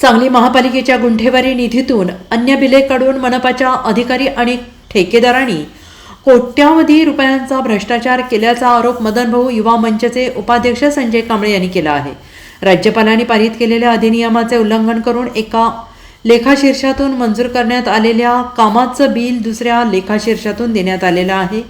सांगली महापालिकेच्या गुंठेवारी निधीतून अन्य बिले काढून मनपाच्या अधिकारी आणि ठेकेदारांनी कोट्यावधी रुपयांचा भ्रष्टाचार केल्याचा आरोप मदन भाऊ युवा मंचचे उपाध्यक्ष संजय कांबळे यांनी केला आहे. राज्यपालांनी पारित केलेल्या अधिनियमाचे उल्लंघन करून एका लेखाशीर्षातून मंजूर करण्यात आलेल्या कामाचं बिल दुसऱ्या लेखाशीर्षातून देण्यात आलेलं आहे.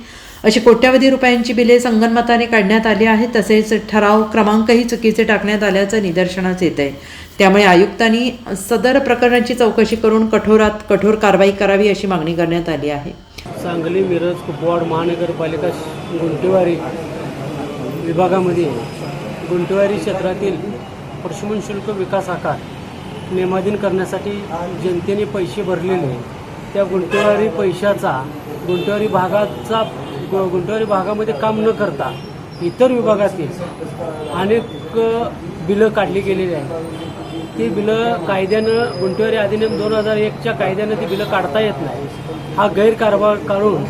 अशी कोट्यावधी रुपयांची बिले संगनमताने काढण्यात आली आहेत तसेच ठराव क्रमांकही चुकीचे टाकण्यात आल्याचं निदर्शनास येत आहे. त्यामुळे आयुक्तांनी सदर प्रकरणाची चौकशी करून कठोरात कठोर कारवाई करावी अशी मागणी करण्यात आली आहे. सांगली मिरज कुपवाड महानगरपालिका गुंटेवारी विभागामध्ये गुंटेवारी क्षेत्रातील प्रशमन शुल्क विकास आकार नियमाधीन करण्यासाठी जनतेने पैसे भरलेले. त्या गुंटेवारी पैशाचा गुंटेवारी भागाचा गु- गुंटेवारी भागामध्ये काम न करता इतर विभागातील अनेक बिलं काढली गेलेली आहेत. ती बिलं कायद्यानं गुंटेवारी अधिनियम दोन हजार एकच्या कायद्यानं ती बिलं काढता येत नाही. हा गैरकारभार काढून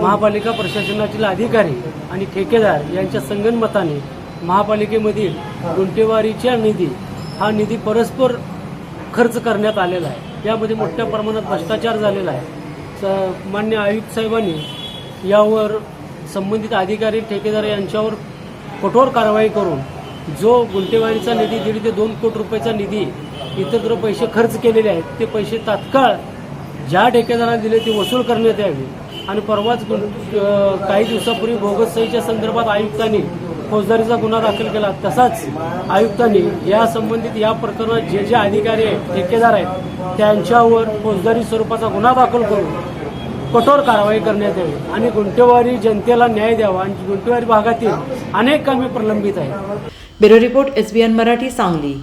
महापालिका प्रशासनातील अधिकारी आणि ठेकेदार यांच्या संगनमताने महापालिकेमधील गुंटेवारीच्या निधी हा निधी परस्पर खर्च करण्यात आलेला आहे. यामध्ये मोठ्या प्रमाणात भ्रष्टाचार झालेला आहे. मान्य आयुक्त साहेबांनी यावर संबंधित अधिकारी ठेकेदार यांच्यावर कठोर कारवाई करून जो गुंटेवारीचा निधी दीड ते दोन कोटी रुपयाचा निधी इतरत्र पैसे खर्च केलेले आहेत ते पैसे तात्काळ ज्या ठेकेदारांना दिले ते वसूल करण्यात यावे. आणि परवाच काही दिवसापूर्वी बोगस संदर्भात आयुक्तांनी फौजदारीचा गुन्हा दाखल केला. तसाच आयुक्तांनी या संबंधित या प्रकरणात जे जे अधिकारी आहेत ठेकेदार आहेत त्यांच्यावर फौजदारी स्वरूपाचा गुन्हा दाखल करून कठोर कारवाई करण्यात यावी आणि गुंटेवारी जनतेला न्याय द्यावा आणि गुंटेवारी भागातील अनेक कामे प्रलंबित आहेत. Bureau report SBN Marathi Sangli.